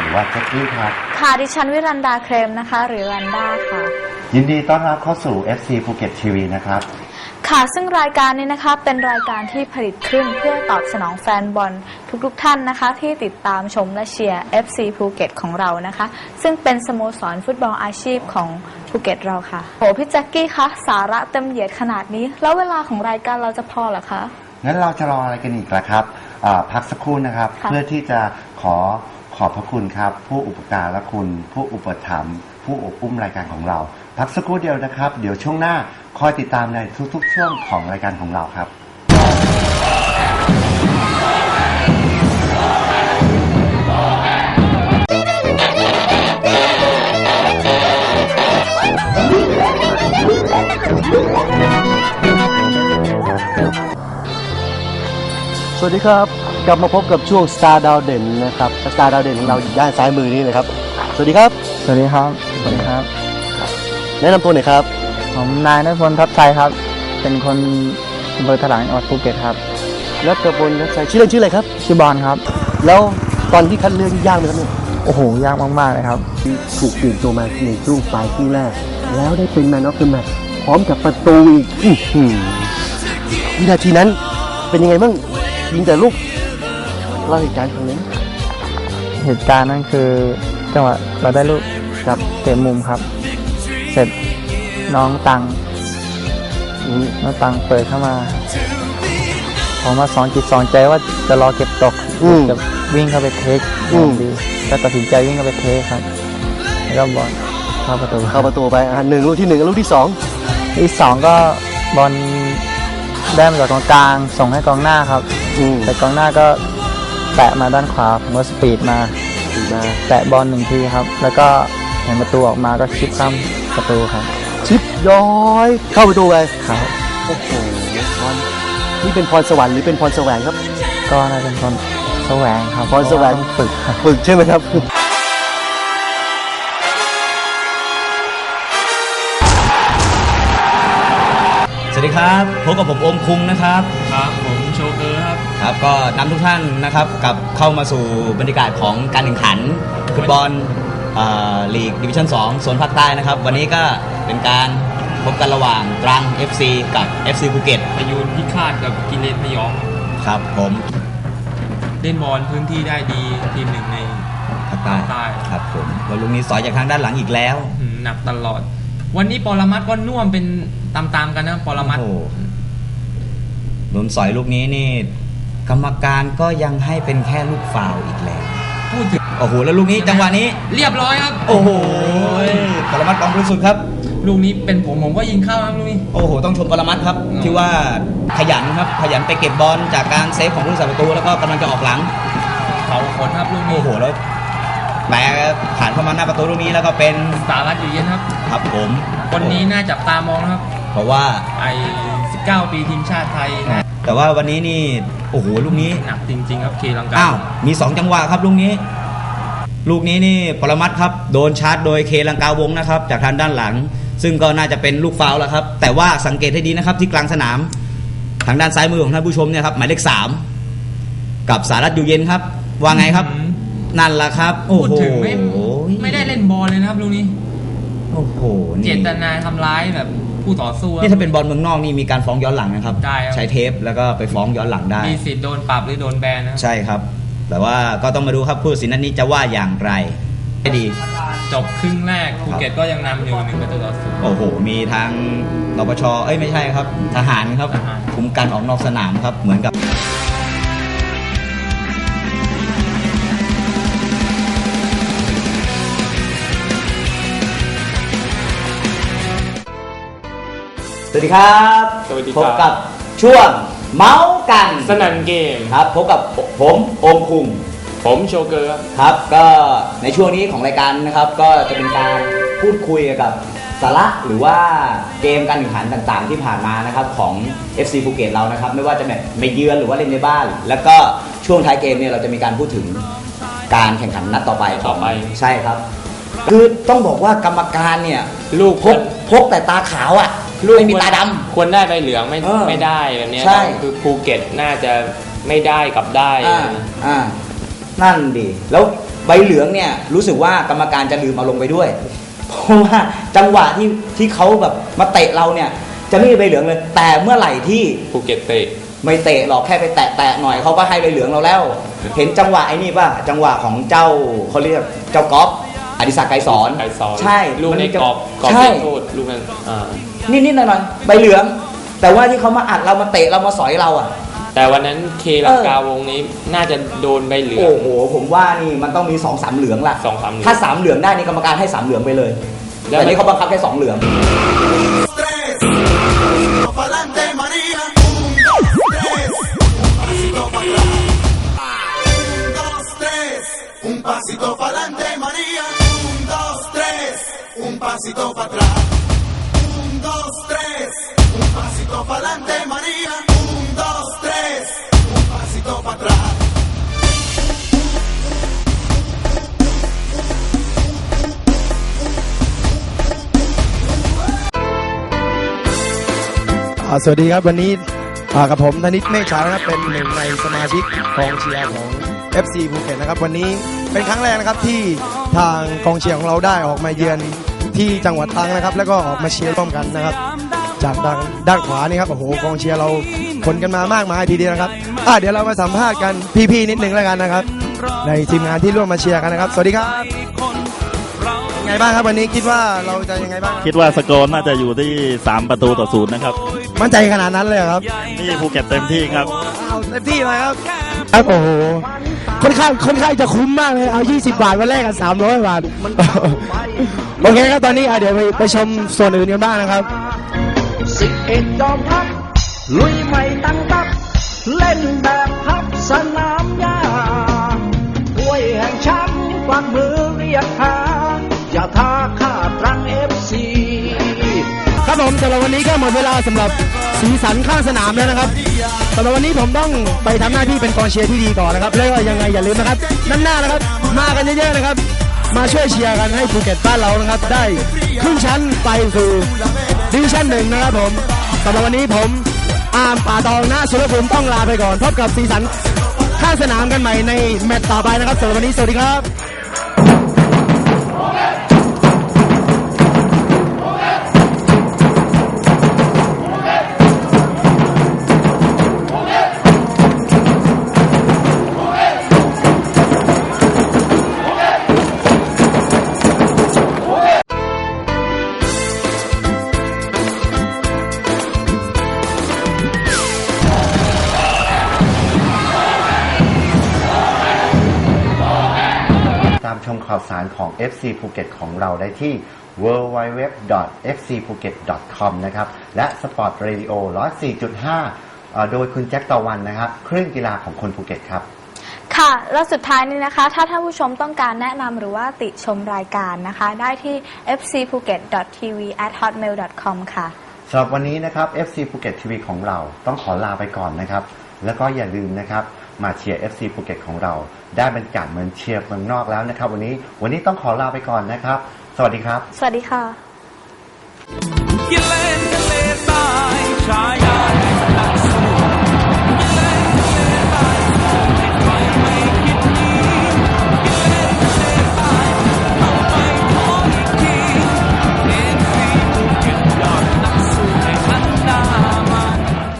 หรือว่าแจ็คกี้ครับค่ะดิฉันวิรันดาเครมนะคะ หรือรันดาค่ะ ยินดีต้อนรับเข้าสู่ FC ภูเก็ตทีวีนะครับ ค่ะซึ่งรายการนี้นะคะเป็นรายการที่ผลิตขึ้นเพื่อตอบสนองแฟนบอลทุกๆท่านนะคะ ที่ติดตามชมและเชียร์ FC ภูเก็ตของเรานะคะ ซึ่งเป็นสโมสรฟุตบอลอาชีพของภูเก็ตเราค่ะโหพี่แจ็คกี้คะสาระเต็มเหยียดขนาดนี้ แล้วเวลาของรายการเราจะพอเหรอคะงั้นเราจะรออะไรกันอีกล่ะครับอ่าพักสักครู่นะครับ ค่ะ เพื่อที่จะขอข อบพระคุณครับ ผู้อุปการะคุณ ผู้อุปถัมภ์ผู้อบอุ้มรายการของเรา พักสักครู่เดียวนะครับ เดี๋ยวช่วงหน้าคอยติดตามในทุกๆ ช่วงของรายการของเราครับสวัสดีครับ กลับมาพบกับช่วง Star ดาวเด่นนะครับ Star ดาวเด่นของเราอยู่ด้านซ้ายมือนี่เลยครับ สวัสดีครับ สวัสดีครับ สวัสดีครับ แนะนำตัวหน่อยครับ ผมนายนพลทัพชัยครับ เป็นคนอำเภอถลางจังหวัดภูเก็ตครับรัตพลรัตชัยชื่อเล่นชื่ออะไรครับ ชื่อบอลครับ แล้วตอนที่คัดเลือกนี่ยากไหมครับเนี่ยโอ้โห ยากมากๆเลยครับ ถูกเปลี่ยนตัวมาในช่วงปลายครึ่งแรก แล้วได้เป็นแมนออฟเดอะแมตช์พร้อมกับประตูอีกอื้อหือวินาทีนั้นเป็นยังไงบ้างยิงแต่ลูก เล่าเหตุการณ์ครั้งนี้เหตุการณ์นั้นคือจังหวะเราได้ลูกกับเตะมุมครับ เสร็จน้องตังอืมน้องตังเปิดเข้ามาผมมาสองจิตสองใจว่าจะรอเก็บตกอืมจะวิ่งเข้าไปเทคอืมดีก็ตัดสินใจวิ่งเข้าไปเทคครับแล้วก็บอลเข้าประตูเข้าประตูไปอะหนึ่งลูกที่หนึ่งกับลูกที่สองที่สองก็บอลได้มาจากกองกลางส่งให้กองหน้าครับอืมแต่กองหน้าก็ แตะมาด้านขวาผมก็สปีดมา ดีมาแตะบอลหนึ่งทีครับ แล้วก็เห็นประตูออกมาก็ชิดซ้ำประตูครับชิปย้อย เข้าประตูไปครับโอ้โหพรนี่เป็นพรสวรรค์หรือเป็นพรแสวงครับ ก็น่าจะเป็นคนแสวงครับพรแสวง เพราะาต้องฝึกครับฝึกใช่ไหมครับ สวัสดีครับพบกับผมโอมคุงนะครับ ครับครับก็นำทุกท่านนะครับกลับเข้ามาสู่บรรยากาศของการแข่งขันฟุตบอลลีกดิวิชั่น2โซนภาคใต้นะครับ วันนี้ก็เป็นการพบกันระหว่างตรัง FC กับ FC ภูเก็ตพยูนพิฆาตกับกิเลนพยอง ครับผมเล่นบอลพื้นที่ได้ดีทีมหนึ่งใน ภาคใต้ภาคใต้ ครับผมแล้วลุงนี้สอยจากทางด้านหลังอีกแล้วอืมหนักตลอด วันนี้ปรมัตถ์ก็น่วมเป็นตามๆกันนะปรมัตถ์โอ้โหโดนสอยลูกนี้นี่ กรรมการก็ยังให้เป็นแค่ลูกฟาวล์อีกแล้วพูดถึงโอ้โหแล้วลูกนี้จังหวะนี้ เรียบร้อยครับโอ้โหปรมัตถ์กองบริสุทธิ์ครับ ลูกนี้เป็นผมผมก็ยิงเข้าครับลูกนี้ โอ้โห ต้องชมปรมัตถ์ครับอืมที่ว่าขยันครับ ขยันไปเก็บบอลจากการเซฟของผู้รักษาประตู แล้วก็กำลังจะออกหลัง เขาขนครับลูกนี้โอ้โหแล้วแหมผ่านเข้ามาหน้าประตูลูกนี้แล้วก็เป็นสารัตอยู่เย็นครับ ครับผม คนนี้น่าจับตามองนะครับ เพราะว่าไอ้ 19 ปีทีมชาติไทยนะแต่ว่าวันนี้นี่โอ้โหลูกนี้หนักจริง ๆ ครับเคลังกาอ้าวมี 2 จังหวะครับลูกนี้ ลูกนี้นี่ปรมัตถ์ครับโดนชาร์จโดยเคลังกาวงนะครับ จากทางด้านหลัง ซึ่งก็น่าจะเป็นลูกฟาวล์แล้วครับ แต่ว่าสังเกตให้ดีนะครับที่กลางสนาม ทางด้านซ้ายมือของท่านผู้ชมเนี่ยครับหมายเลขสามกับสารัตอยู่เย็นครับว่าไงครับอืมนั่นแหละครับ โอ้พูดโหถึงไม่ไม่ได้เล่นบอลเลยนะครับลูกนี้โอ้โหเจนี่ตนาทำร้ายแบบ ผู้ต่อสู้ครับนี่ถ้าเป็นบอลเมืองนอกนี่มีการฟ้องย้อนหลังนะครับ ได้ครับ ใช้เทปแล้วก็ไปฟ้องย้อนหลังได้ มีสิทธิ์โดนปรับหรือโดนแบนนะครับใช่ครับ แต่ว่าก็ต้องมาดูครับผู้ตัดสินนัดนี้จะว่าอย่างไรให้ดี จบครึ่งแรกภูเก็ตก็ยังนำอยู่หนึ่งประตูต่อศูนย์ โอ้โห มีทางนปช เอ้ยไม่ใช่ครับ ทหารครับ ทหาร คุมกันออกนอกสนามครับ เหมือนกับ สวัสดีครับสวัสดีพครับบกับช่วงเมาส์กันสนันเกม ครับพบกับผมโอมคุงผมโชเกอร์ครับครับ ก็ในช่วงนี้ของรายการนะครับ ก็จะเป็นการพูดคุยเกี่ยวกับสาระหรือว่าเกมการแข่งขันต่างๆ ที่ผ่านมานะครับของ FC ภูเก็ตเรานะครับ ไม่ว่าจะแบบไปเยือนหรือว่าเล่นในบ้าน แล้วก็ช่วงท้ายเกมเนี่ยเราจะมีการพูดถึงการแข่งขันนัดต่อไปต่อไป ใช่ครับ คือต้องบอกว่ากรรมการเนี่ย ลูกพกพกแต่ตาขาวอะ ไม่มีตาดำควรได้ใบเหลืองไม่เออไม่ได้แบบเนี้ยใช่ คือภูเก็ตน่าจะไม่ได้กับได้ อ่าอ่านั่นดีแล้วใบเหลืองเนี่ยรู้สึกว่ากรรมการจะลืมเอาลงไปด้วย เพราะว่าจังหวะที่ที่เขาแบบมาเตะเราเนี่ย จะไม่มีใบเหลืองเลย แต่เมื่อไหร่ที่ภูเก็ตเตะไม่เตะหรอกแค่ไปแตะแตะหน่อยเขาก็ให้ใบเหลืองเราแล้ว เห็นจังหวะไอ้นี่ป่ะจังหวะของเจ้าเขาเรียกเจ้าก๊อฟ อดิศักดิ์ไกรสอนไกรสอนใช่ลูกในจะกรอบกรอบใช่ เขตโทษลูกนั้นอ่านิดๆหน่อยๆใบเหลือง แต่ว่าที่เขามาอัดเรามาเตะเรามาสอยเราอะ แต่วันนั้นเคลังกาวงนี้น่าจะโดนใบเหลือง โอ้โห ผมว่านี่มันต้องมีสองสามเหลืองละสองสามเหลืองถ้าสามเหลืองได้นี่กรรมการให้สามเหลืองไปเลย แล้ว แต่นี่เขาบังคับแค่สองเหลือง pa'lante María, un, dos, tres, un pasito para atrás. Un, dos, tres, un pasito pa'lante María, pasito para atrás. Un, dos, tres, un pasito para adelante, María, un, dos, tres, un pasito para atrás. อ่าสวัสดีครับวันนี้อ่ากับผมธนิตเมฆชาวนะครับเป็นหนึ่งในสมาชิกกองเชียร์ของ FC ภูเก็ตนะครับ วันนี้เป็นครั้งแรกนะครับที่ทางกองเชียร์ของเราได้ออกมาเยือน ที่จังหวัดตรังนะครับ แล้วก็ออกมาเชียร์ร่วมกันนะครับ จากด้านด้านขวานี่ครับโอ้โหกองเชียร์เราคนกันมามากมายทีเดียวนะครับอ่าเดี๋ยวเรามาสัมภาษณ์กันพี่ๆนิดนึงแล้วกันนะครับ ในทีมงานที่ร่วมมาเชียร์กันนะครับ สวัสดีครับไงบ้างครับวันนี้คิดว่าเราจะยังไงบ้างคิดว่าสกอร์น่าจะอยู่ที่ 3 ประตูต่อศูนย์นะครับ มั่นใจขนาดนั้นเลยเหรอครับนี่ภูเก็ตเต็มที่ครับเอาเต็มที่เลยครับครับโอ้โหค่อนข้างค่อนข้างจะคุ้มมากเลยเอา 20 บาทมาแลกกัน300 บาท โอเคครับตอนนี้อะเดี๋ยวไปไปชมส่วนอื่นกันบ้างนะครับ สิบเอ็ดจอมทัพลุยไม่ตั้งตับเล่นแบบพับสนามหญ้าถ้วยแห่งแชมป์กวักมือเรียกหาอย่าท้าข้าตรังเอฟซีครับผมสำหรับวันนี้ก็หมดเวลาสำหรับสีสันข้างสนามแล้วนะครับสำหรับวันนี้ผมต้องไปทำหน้าที่เป็นกองเชียร์ที่ดีก่อนนะครับแล้วก็ยังไงอย่าลืมนะครับด้านหน้านะครับ มากันเยอะๆนะครับ มาช่วยเชียร์กันให้ภูเก็ตบ้านเรานะครับ ได้ขึ้นชั้นไปสู่ดิวิชั่นหนึ่งนะครับผมสำหรับวันนี้ผมอาร์มป่าตองนะสุรภูมิต้องลาไปก่อนพบกับสีสันข้างสนามกันใหม่ในแมตต์ต่อไปนะครับสำหรับวันนี้สวัสดีครับามชมข่าวสารของ FC ภูเก็ตของเราได้ที่ www.fcphuket.com นะครับ และ Sport Radio 104.5เอ่อโดยคุณแจ็คตะวันนะครับคลื่นกีฬาของคนภูเก็ตครับ ค่ะ แล้วสุดท้ายนี้นะคะ ถ้าท่านผู้ชมต้องการแนะนำหรือว่าติชมรายการนะคะ ได้ที่ fcphuket.tv@hotmail.com ค่ะสำหรับวันนี้นะครับ FC ภูเก็ตทีวีของเราต้องขอลาไปก่อนนะครับ แล้วก็อย่าลืมนะครับ มาเชียร์ FC ภูเก็ตของเรา ได้บรรยากาศเหมือนเชียร์เมืองนอกแล้วนะครับ วันนี้วันนี้ต้องขอลาไปก่อนนะครับ สวัสดีครับ สวัสดีค่ะ